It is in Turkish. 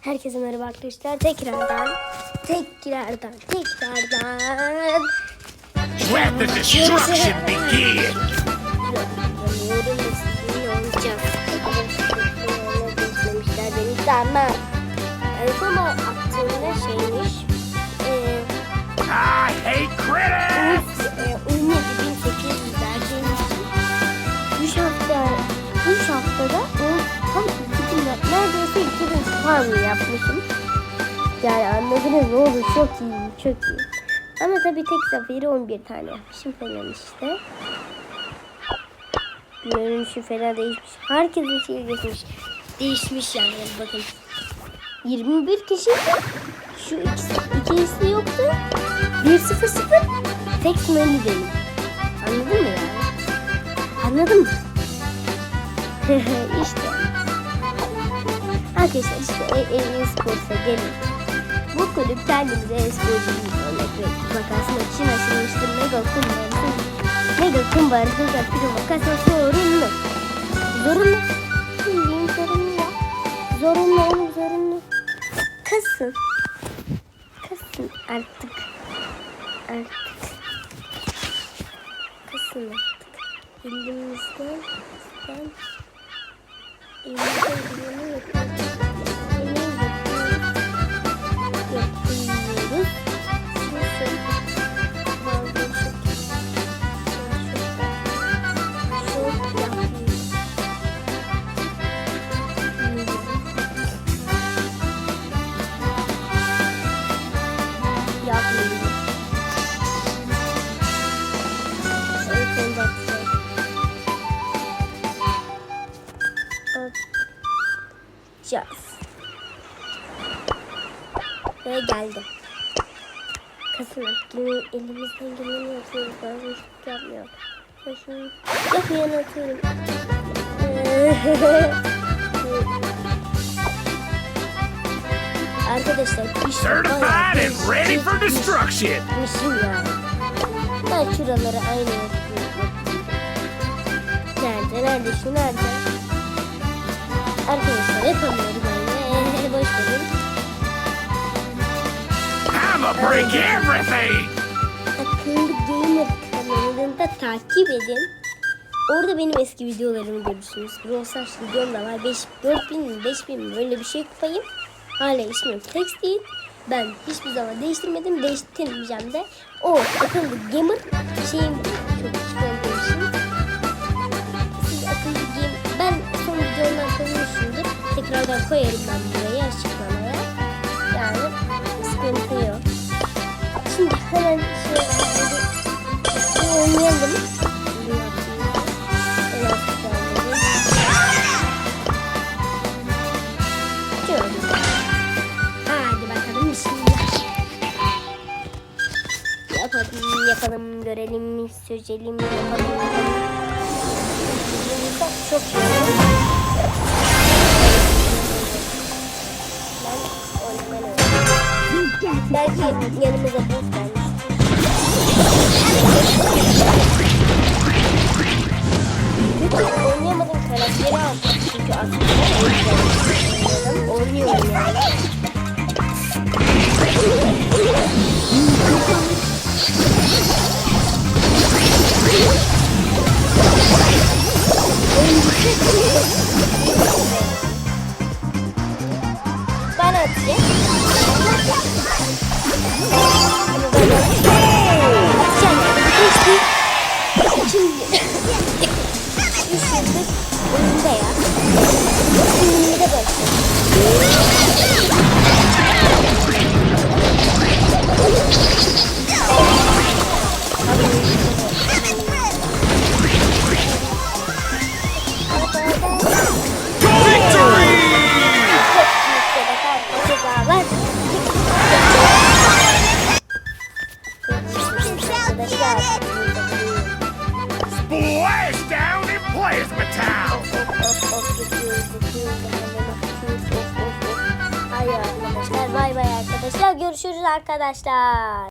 Herkese merhaba arkadaşlar. Tekrardan, tekrardan, tekrardan. Let the destruction begin! Tamam. 2000 farm yapmışım. Yani anladınız ne olur çok iyi çok iyi. Ama tabii tek seferi 11 tane yapmışım falan işte. Görünüşü falan değişmiş. Herkesin şeyi geçmiş. Değişmiş yani bakın. 21 kişi şu ikisi, ikisi yoktu. 1-0-0 tek sınırlı benim. Anladın mı yani? Anladın mı? işte. Arkadaşlar işte e, e, e-sporsa gelin. Bu kulüp kendimize e-sporcu bir örnek verdik. Vakasına için açılmıştır. Mega kumbarası. Mega kumbarası da prima kasa zorunlu. Zorunlu. Bildiğin zorunlu. Zorunlu oğlum zorunlu. Kasın. Kasın artık. Artık. Kasın artık. Elimizden ben elimizden geleni yapıyoruz. Atacağız. Ve geldi. Kasına yine elimizden geleni yapıyoruz. Bazen çok yapmıyor. Ben şunu yapmayan atıyorum. Arkadaşlar işte Certified and ready for destruction! Mişim ya. Ben şuraları aynı yapıyorum. Nerede? Nerede? Şu nerede? Arkadaşlar yapamıyorum aynı. Boş verin. I'ma break everything! Akıllı Gamer kanalını da takip edin. Orada benim eski videolarımı görürsünüz. Brawl Stars videom da var. 5, 4000 mi 5000 mi böyle bir şey kupayım. Hala ismim Flex değil. Ben hiçbir zaman değiştirmedim. Değiştirmeyeceğim de. O akıllı gamer şeyim çok çıkartmışım. Tekrardan koyarım ben buraya açıklamaya. Yani sıkıntı yok. Şimdi hemen şey oynayalım. Hadi. Yapalım, yapalım, görelim, sözelim, yapalım. Çok iyi. Yanımıza buz gelmiş. Kötü oynayamadığım karakteri aldım. Çünkü aslında oynayamadığım oynuyorum yani. Ben Splash down in Plasma Town! Bay bay arkadaşlar görüşürüz arkadaşlar.